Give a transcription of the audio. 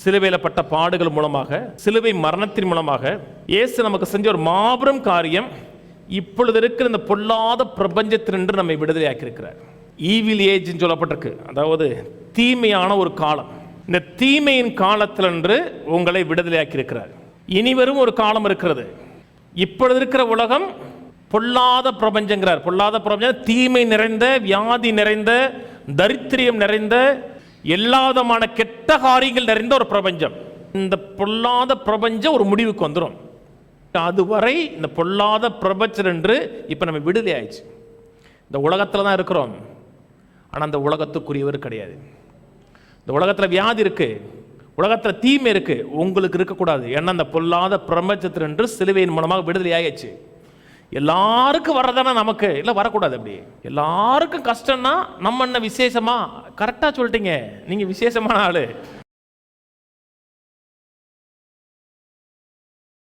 சிலுவையில் பட்ட பாடுகள் மூலமாக சிலுவை மரணத்தின் மூலமாக இயேசு நமக்கு செஞ்ச ஒரு மாபெரும் காரியம் இப்பொழுது இருக்கிற இந்த பொல்லாத பிரபஞ்சத்தினின்று நம்மை விடுதலையாக்கியிருக்கிறார். ஈவில் ஏஜ்னு சொல்லப்பட்டிருக்கு. அதாவது தீமையான ஒரு காலம். இந்த தீமையின் காலத்திலன்று உங்களை விடுதலையாக்கி இருக்கிறார் ஒரு காலம் இருக்கிறது. இப்பொழுது இருக்கிற உலகம் பொல்லாத பிரபஞ்சங்கிறார். பொல்லாத பிரபஞ்சம் தீமை நிறைந்த வியாதி நிறைந்த தரித்திரியம் நிறைந்த எல்லா விதமான கெட்ட காரியங்கள் நிறைந்த ஒரு பிரபஞ்சம். இந்த பொல்லாத பிரபஞ்சம் ஒரு முடிவுக்கு வந்துடும் அதுவரை இந்த பொல்லாத பிரபஞ்சம் என்று இப்போ நம்ம விடுதலை ஆயிடுச்சு. இந்த உலகத்தில் தான் இருக்கிறோம். ஆனால் அந்த உலகத்துக்குரியவர் கிடையாது. இந்த உலகத்தில் வியாதி இருக்குது உலகத்தில் தீமை இருக்குது உங்களுக்கு இருக்கக்கூடாது. ஏன்னா அந்த பொல்லாத பிரபஞ்சத்தினின்று சிலுவையின் மூலமாக விடுதலை ஆகிடுச்சு எல்லாருக்கும் வர்றதானே நமக்கு. இல்லை வரக்கூடாது அப்படி எல்லாருக்கும் கஷ்டம்னா நம்ம என்ன விசேஷமா? கரெக்டாக சொல்லிட்டீங்க. நீங்கள் விசேஷமான ஆள்.